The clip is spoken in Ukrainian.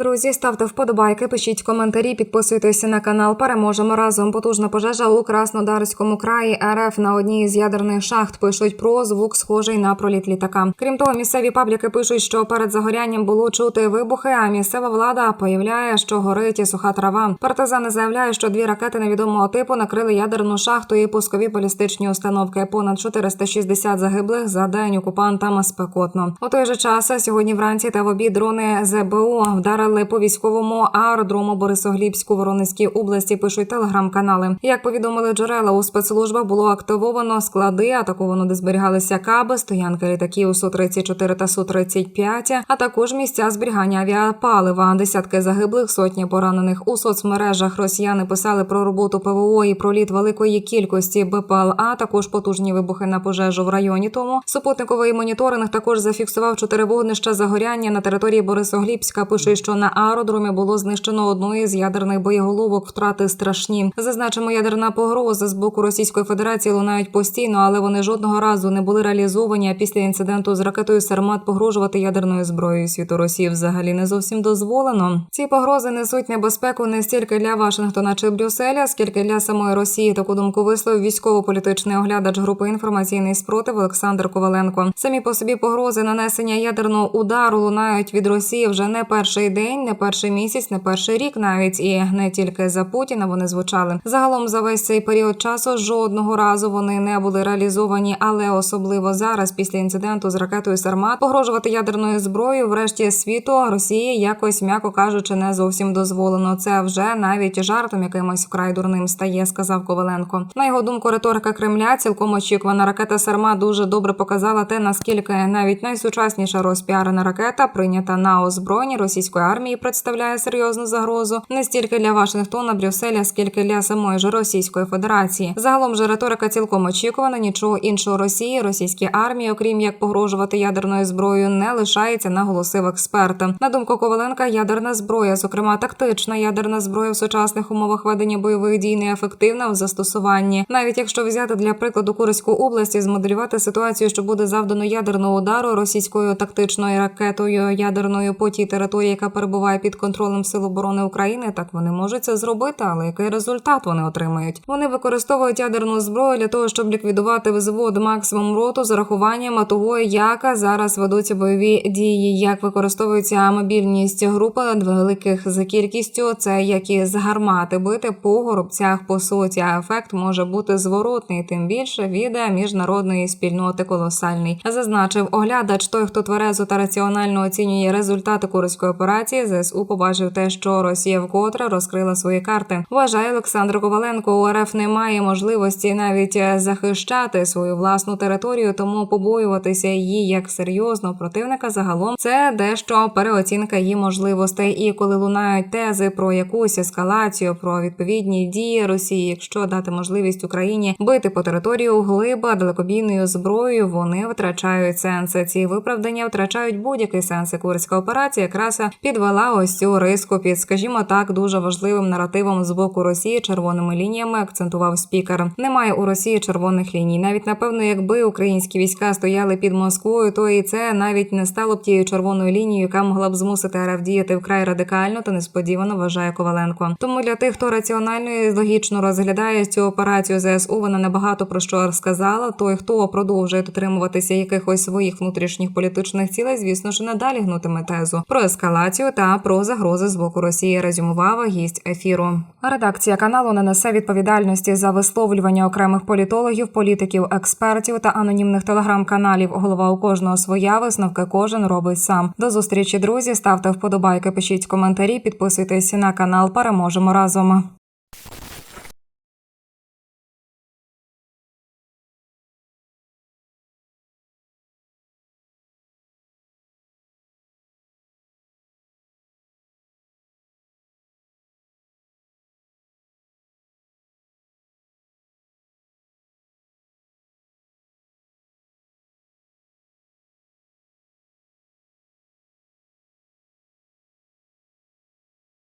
Друзі, ставте вподобайки, пишіть коментарі, підписуйтеся на канал. Переможемо разом. Потужна пожежа у Краснодарському краї РФ на одній з ядерних шахт пишуть про звук, схожий на проліт літака. Крім того, місцеві пабліки пишуть, що перед загорянням було чути вибухи. А місцева влада появляє, що горить і суха трава. Партизани заявляють, що дві ракети невідомого типу накрили ядерну шахту і пускові балістичні установки. Понад 460 загиблих за день окупантам спекотно. У той же час сьогодні вранці та в обід дрони ЗБУ вдарили по військовому аеродрому Борисоглібську Воронезькій області. Пишуть телеграм-канали. Як повідомили джерела у спецслужбах, було активовано склади, атаковано, де зберігалися каби, стоянки літаків су 34 та су 35 а також місця зберігання авіапалива. Десятки загиблих, сотні поранених у соцмережах. Росіяни писали про роботу ПВО і проліт великої кількості БПЛА. Також потужні вибухи на пожежу в районі. Тому супутниковий моніторинг також зафіксував чотири вогнища загоряння на території Борисоглібська. Пише, що на аеродромі було знищено одну із ядерних боєголовок. Втрати страшні. Зазначимо, ядерна погроза з боку Російської Федерації лунають постійно, але вони жодного разу не були реалізовані. А після інциденту з ракетою Сармат погрожувати ядерною зброєю світу Росії взагалі не зовсім дозволено. Ці погрози несуть небезпеку не стільки для Вашингтона чи Брюсселя, скільки для самої Росії. Таку думку висловив військово-політичний оглядач групи інформаційний спротив Олександр Коваленко. Самі по собі погрози нанесення ядерного удару лунають від Росії вже не перший день, не перший місяць, не перший рік, навіть і не тільки за Путіна вони звучали. Загалом за весь цей період часу жодного разу вони не були реалізовані, але особливо зараз, після інциденту з ракетою Сармат, погрожувати ядерною зброєю врешті світу Росії якось, м'яко кажучи, не зовсім дозволено. Це вже навіть жартом якимось вкрай дурним стає, сказав Коваленко. На його думку, риторика Кремля цілком очікувана ракета Сармат дуже добре показала те, наскільки навіть найсучасніша розпіарена ракета, прийнята на озброєнні російської армії, представляє серйозну загрозу не стільки для Вашингтона, Брюсселя, скільки для самої ж Російської Федерації. Загалом же риторика цілком очікувана. Нічого іншого Росії, російській армії, окрім як погрожувати ядерною зброєю, не лишається, наголосив експерт. На думку Коваленка, ядерна зброя, зокрема тактична ядерна зброя в сучасних умовах ведення бойових дій, неефективна в застосуванні. Навіть якщо взяти для прикладу Курську область і змоделювати ситуацію, що буде завдано ядерного удару російською тактичною ракетою ядерною по тій території, яка перебуває під контролем Сил оборони України, так вони можуть це зробити. Але який результат вони отримають? Вони використовують ядерну зброю для того, щоб ліквідувати взвод максимум роту з урахуванням того, яка зараз ведуться бойові дії, як використовується мобільність групи великих за кількістю. Це як і з гармати бити по горобцях по суті. А ефект може бути зворотний, тим більше від міжнародної спільноти колосальний. Зазначив оглядач той, хто тверезо та раціонально оцінює результати курської операції. ЗСУ побачив те, що Росія вкотре розкрила свої карти. Вважає Олександр Коваленко. У РФ немає можливості навіть захищати свою власну територію, тому побоюватися її як серйозного противника загалом це дещо переоцінка її можливостей. І коли лунають тези про якусь ескалацію, про відповідні дії Росії, якщо дати можливість Україні бити по територію глиба далекобійною зброєю, вони втрачають сенс. Ці виправдання втрачають будь-який сенс. Курська операція якраз підвела ось цю риску під, скажімо так, дуже важливим наративом з боку Росії червоними лініями. Акцентував спікер. Немає у Росії червоних ліній. Навіть напевно, якби українські війська стояли під Москвою, то і це навіть не стало б тією червоною лінією, яка могла б змусити РФ діяти вкрай радикально та несподівано вважає Коваленко. Тому для тих, хто раціонально і логічно розглядає цю операцію ЗСУ, вона небагато про що сказала. Той, хто продовжує дотримуватися якихось своїх внутрішніх політичних цілей, звісно ж, надалі гнутиме тезу про ескалацію та про загрози з боку Росії. Резюмував гість ефіру. Редакція каналу не несе відповідальності за висловлювання окремих політологів, політиків, експертів та анонімних телеграм-каналів. Голова у кожного своя висновки кожен робить сам. До зустрічі, друзі. Ставте вподобайки, пишіть коментарі, підписуйтесь на канал. Переможемо разом.